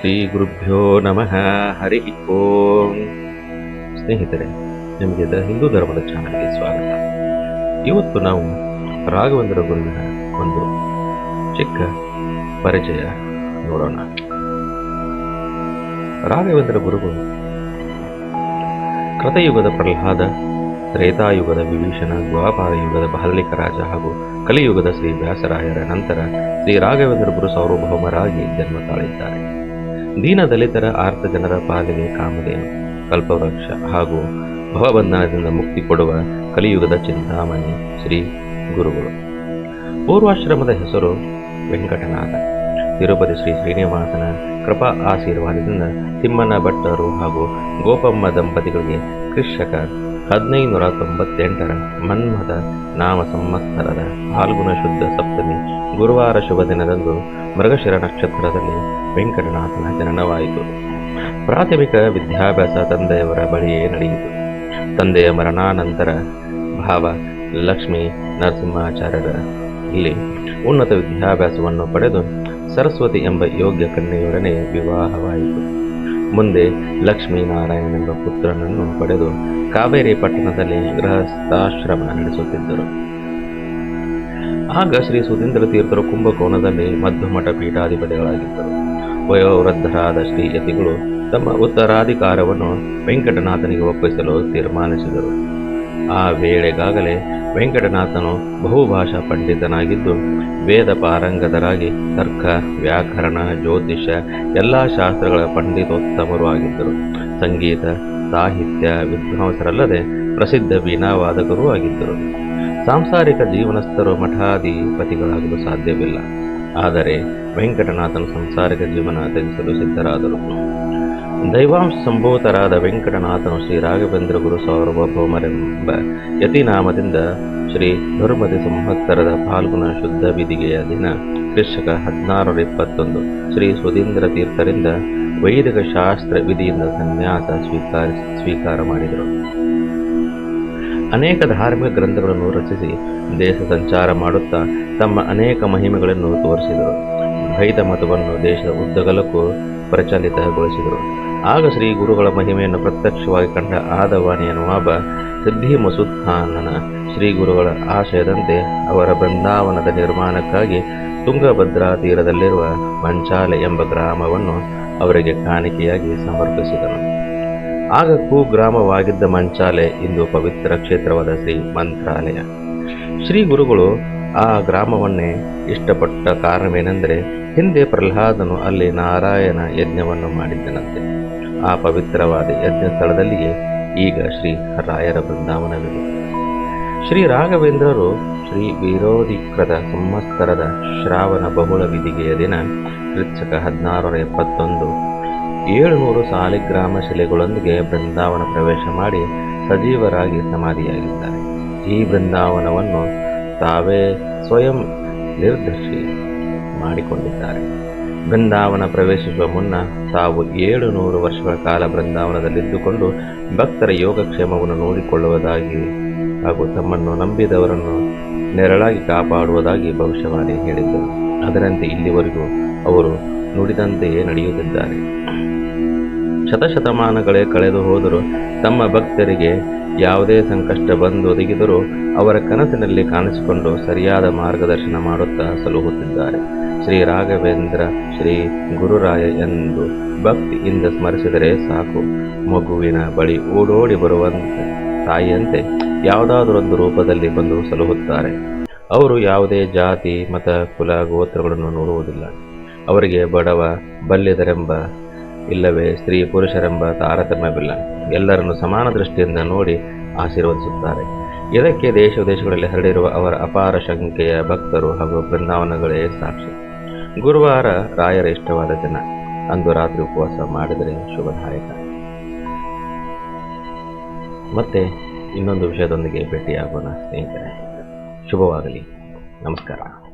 ಶ್ರೀ ಗುರುಭ್ಯೋ ನಮಃ. ಹರಿ ಓಂ. ಸ್ನೇಹಿತರೆ, ನಿಮಗೆ ದ ಹಿಂದೂ ಧರ್ಮದ ಚಾನಲ್ಗೆ ಸ್ವಾಗತ. ಇವತ್ತು ನಾವು ರಾಘವೇಂದ್ರ ಗುರುವಿನ ಒಂದು ಚಿಕ್ಕ ಪರಿಚಯ ನೋಡೋಣ. ರಾಘವೇಂದ್ರ ಗುರುಗಳು ಕೃತಯುಗದ ಪ್ರಹ್ಲಾದ, ತ್ರೇತಾಯುಗದ ವಿಭೀಷಣ ದ್ವಾಪಾರ ಯುಗದ ಬಹಲಿಕ ರಾಜ ಹಾಗೂ ಕಲಿಯುಗದ ಶ್ರೀ ವ್ಯಾಸರಾಯರ ನಂತರ ಶ್ರೀ ರಾಘವೇಂದ್ರ ಗುರು ಸಾರ್ವಭೌಮರಾಗಿ ಜನ್ಮ ತಾಳಿದ್ದಾರೆ ದೀನ ದಲಿತರ ಆರ್ಥ ಜನರ ಪಾಲಿಗೆ ಕಾಮಧೇನು, ಕಲ್ಪವೃಕ್ಷ ಹಾಗೂ ಭವಬಂಧನದಿಂದ ಮುಕ್ತಿ ಕೊಡುವ ಕಲಿಯುಗದ ಚಿಂತಾಮಣಿ ಶ್ರೀ ಗುರುಗಳು. ಪೂರ್ವಾಶ್ರಮದ ಹೆಸರು ವೆಂಕಟನಾಥ. ತಿರುಪತಿ ಶ್ರೀ ಶ್ರೀನಿವಾಸನ ಕೃಪಾ ಆಶೀರ್ವಾದದಿಂದ ತಿಮ್ಮನ ಭಟ್ಟರು ಹಾಗೂ ಗೋಪಮ್ಮ ದಂಪತಿಗಳಿಗೆ ಕೃಷಕ ಹದಿನೈದುನೂರ ತೊಂಬತ್ತೆಂಟರ ಮನ್ಮದ ನಾಮ ಸಂವತ್ಸರದ ಫಾಲ್ಗುಣ ಶುದ್ಧ ಸಪ್ತಮಿ ಗುರುವಾರ ಶುಭ ದಿನದಂದು ಮೃಗಶಿರ ನಕ್ಷತ್ರದಲ್ಲಿ ವೆಂಕಟನಾಥನ ಜನನವಾಯಿತು. ಪ್ರಾಥಮಿಕ ವಿದ್ಯಾಭ್ಯಾಸ ತಂದೆಯವರ ಬಳಿಯೇ ನಡೆಯಿತು. ತಂದೆಯ ಮರಣಾನಂತರ ಭಾವ ಲಕ್ಷ್ಮೀ ನರಸಿಂಹಾಚಾರ್ಯರ ಇಲ್ಲಿ ಉನ್ನತ ವಿದ್ಯಾಭ್ಯಾಸವನ್ನು ಪಡೆದು ಸರಸ್ವತಿ ಎಂಬ ಯೋಗ್ಯ ಕನ್ಯೆಯೊಡನೆ ವಿವಾಹವಾಯಿತು. ಮುಂದೆ ಲಕ್ಷ್ಮೀನಾರಾಯಣ ಎಂಬ ಪುತ್ರನನ್ನು ಪಡೆದು ಕಾವೇರಿ ಪಟ್ಟಣದಲ್ಲಿ ಗೃಹಸ್ಥಾಶ್ರಮ ನಡೆಸುತ್ತಿದ್ದರು. ಆಗ ಶ್ರೀ ಸುಧೀಂದ್ರ ತೀರ್ಥರು ಕುಂಭಕೋಣದಲ್ಲಿ ಮಧ್ಯಮಠ ಪೀಠಾಧಿಪತಿಗಳಾಗಿದ್ದರು. ವಯೋವೃದ್ಧರಾದ ಶ್ರೀ ಯತಿಗಳು ತಮ್ಮ ಉತ್ತರಾಧಿಕಾರವನ್ನು ವೆಂಕಟನಾಥನಿಗೆ ಒಪ್ಪಿಸಲು ತೀರ್ಮಾನಿಸಿದರು. ಆ ವೇಳೆಗಾಗಲೇ ವೆಂಕಟನಾಥನು ಬಹುಭಾಷಾ ಪಂಡಿತನಾಗಿದ್ದು ವೇದ ಪಾರಂಗತರಾಗಿ ತರ್ಕ, ವ್ಯಾಕರಣ, ಜ್ಯೋತಿಷ, ಎಲ್ಲ ಶಾಸ್ತ್ರಗಳ ಪಂಡಿತೋತ್ತಮರು ಆಗಿದ್ದರು. ಸಂಗೀತ, ಸಾಹಿತ್ಯ, ವಿದ್ವಾಂಸರಲ್ಲದೆ ಪ್ರಸಿದ್ಧ ವೀಣಾವಾದಕರೂ ಆಗಿದ್ದರು. ಸಾಂಸಾರಿಕ ಜೀವನಸ್ಥರು ಮಠಾಧಿಪತಿಗಳಾಗಲು ಸಾಧ್ಯವಿಲ್ಲ. ಆದರೆ ವೆಂಕಟನಾಥನ ಸಂಸಾರಿಕ ಜೀವನ ತ್ಯಜಿಸಲು ಸಿದ್ಧರಾದರು. ದೈವಾಂಶ ಸಂಭೂತರಾದ ವೆಂಕಟನಾಥನು ಶ್ರೀ ರಾಘವೇಂದ್ರ ಗುರು ಸಾರ್ವಭೌಮರೆಂಬ ಯತಿನಾಮದಿಂದ ಶ್ರೀ ಧರ್ಮದಿ ಸಂವತ್ಸರದ ಫಾಲ್ಗುಣ ಶುದ್ಧ ವಿಧಿಗೆಯ ದಿನ ಕೃಷಕ ಹದಿನಾರರ ಇಪ್ಪತ್ತೊಂದು ಶ್ರೀ ಸುಧೀಂದ್ರ ತೀರ್ಥರಿಂದ ವೈದಿಕ ಶಾಸ್ತ್ರ ವಿಧಿಯಿಂದ ಸನ್ಯಾಸ ಸ್ವೀಕಾರ ಸ್ವೀಕಾರ ಮಾಡಿದರು. ಅನೇಕ ಧಾರ್ಮಿಕ ಗ್ರಂಥಗಳನ್ನು ರಚಿಸಿ ದೇಶ ಸಂಚಾರ ಮಾಡುತ್ತಾ ತಮ್ಮ ಅನೇಕ ಮಹಿಮೆಗಳನ್ನು ತೋರಿಸಿದರು. ದ್ವೈತ ಮತವನ್ನು ದೇಶದ ಉದ್ದಗಲಕ್ಕೂ ಪ್ರಚಲಿತಗೊಳಿಸಿದರು. ಆಗ ಶ್ರೀ ಗುರುಗಳ ಮಹಿಮೆಯನ್ನು ಪ್ರತ್ಯಕ್ಷವಾಗಿ ಕಂಡ ಆದವಾಣಿಯ ನವಾಬ ಸಿದ್ಧಿ ಮಸೂದ್ ಶ್ರೀ ಗುರುಗಳ ಆಶಯದಂತೆ ಅವರ ಬೃಂದಾವನದ ನಿರ್ಮಾಣಕ್ಕಾಗಿ ತುಂಗಭದ್ರಾ ತೀರದಲ್ಲಿರುವ ಮಂಚಾಲೆ ಎಂಬ ಗ್ರಾಮವನ್ನು ಅವರಿಗೆ ಕಾಣಿಕೆಯಾಗಿ ಸಮರ್ಪಿಸಿದನು. ಆಗ ಕುಗ್ರಾಮವಾಗಿದ್ದ ಮಂಚಾಲೆ ಇಂದು ಪವಿತ್ರ ಕ್ಷೇತ್ರವಾದ ಶ್ರೀ ಮಂತ್ರಾಲಯ. ಶ್ರೀ ಗುರುಗಳು ಆ ಗ್ರಾಮವನ್ನೇ ಇಷ್ಟಪಟ್ಟ ಕಾರಣವೇನೆಂದರೆ ಹಿಂದೆ ಪ್ರಹ್ಲಾದನು ಅಲ್ಲಿ ನಾರಾಯಣ ಯಜ್ಞವನ್ನು ಮಾಡಿದ್ದನಂತೆ. ಆ ಪವಿತ್ರವಾದ ಯಜ್ಞ ಸ್ಥಳದಲ್ಲಿಯೇ ಈಗ ಶ್ರೀ ರಾಯರ ಬೃಂದಾವನವಿದೆ. ಶ್ರೀ ರಾಘವೇಂದ್ರರು ಶ್ರೀ ವೀರೋಧಿಕೃತ ಸಂವತ್ಸರದ ಶ್ರಾವಣ ಬಹುಳ ವಿಧಿಗೆಯ ದಿನ ಕೃಚ್ಛಕ ಹದಿನಾರರ ಎಪ್ಪತ್ತೊಂದು, ಏಳುನೂರು ಸಾಲಿಗ್ರಾಮ ಶಿಲೆಗಳೊಂದಿಗೆ ಬೃಂದಾವನ ಪ್ರವೇಶ ಮಾಡಿ ಸಜೀವರಾಗಿ ಸಮಾಧಿಯಾಗಿದ್ದಾರೆ. ಈ ಬೃಂದಾವನವನ್ನು ತಾವೇ ಸ್ವಯಂ ನಿರ್ದರ್ಶಿ ಮಾಡಿಕೊಂಡಿದ್ದಾರೆ. ಬೃಂದಾವನ ಪ್ರವೇಶಿಸುವ ಮುನ್ನ ತಾವು ಏಳು ನೂರು ವರ್ಷಗಳ ಕಾಲ ಬೃಂದಾವನದಲ್ಲಿದ್ದುಕೊಂಡು ಭಕ್ತರ ಯೋಗಕ್ಷೇಮವನ್ನು ನೋಡಿಕೊಳ್ಳುವುದಾಗಿ ಹಾಗೂ ತಮ್ಮನ್ನು ನಂಬಿದವರನ್ನು ನೆರಳಾಗಿ ಕಾಪಾಡುವುದಾಗಿ ಭವಿಷ್ಯವಾಣಿ ಹೇಳಿದ್ದರು. ಅದರಂತೆ ಇಲ್ಲಿವರೆಗೂ ಅವರು ನುಡಿದಂತೆಯೇ ನಡೆಯುತ್ತಿದ್ದಾರೆ. ಶತಶತಮಾನಗಳೇ ಕಳೆದು ಹೋದರೂ ತಮ್ಮ ಭಕ್ತರಿಗೆ ಯಾವುದೇ ಸಂಕಷ್ಟ ಬಂದು ಒದಗಿದರೂ ಅವರ ಕನಸಿನಲ್ಲಿ ಕಾಣಿಸಿಕೊಂಡು ಸರಿಯಾದ ಮಾರ್ಗದರ್ಶನ ಮಾಡುತ್ತಾ ಸಲುಹುತ್ತಿದ್ದಾರೆ. ಶ್ರೀ ರಾಘವೇಂದ್ರ, ಶ್ರೀ ಗುರುರಾಯ ಎಂದು ಭಕ್ತಿಯಿಂದ ಸ್ಮರಿಸಿದರೆ ಸಾಕು. ಮಗುವಿನ ಬಳಿ ಓಡೋಡಿ ಬರುವಂತೆ, ತಾಯಿಯಂತೆ ಯಾವುದಾದರೊಂದು ರೂಪದಲ್ಲಿ ಬಂದು ಸಲುಹುತ್ತಾರೆ. ಅವರು ಯಾವುದೇ ಜಾತಿ, ಮತ, ಕುಲ, ಗೋತ್ರಗಳನ್ನು ನೋಡುವುದಿಲ್ಲ. ಅವರಿಗೆ ಬಡವ ಬಲ್ಯದರೆಂಬ ಇಲ್ಲವೇ ಸ್ತ್ರೀ ಪುರುಷರೆಂಬ ತಾರತಮ್ಯವಿಲ್ಲ. ಎಲ್ಲರನ್ನು ಸಮಾನ ದೃಷ್ಟಿಯಿಂದ ನೋಡಿ ಆಶೀರ್ವದಿಸುತ್ತಾರೆ. ಇದಕ್ಕೆ ದೇಶ ವಿದೇಶಗಳಲ್ಲಿ ಹರಡಿರುವ ಅವರ ಅಪಾರ ಸಂಖ್ಯೆಯ ಭಕ್ತರು ಹಾಗೂ ಬೃಂದಾವನಗಳೇ ಸಾಕ್ಷಿ. ಗುರುವಾರ ರಾಯರ ಇಷ್ಟವಾದ ದಿನ. ಅಂದು ರಾತ್ರಿ ಉಪವಾಸ ಮಾಡಿದರೆ ಶುಭದಾಯಕ. ಮತ್ತೆ ಇನ್ನೊಂದು ವಿಷಯದೊಂದಿಗೆ ಭೇಟಿಯಾಗೋಣ ಸ್ನೇಹಿತರೆ. ಶುಭವಾಗಲಿ. ನಮಸ್ಕಾರ.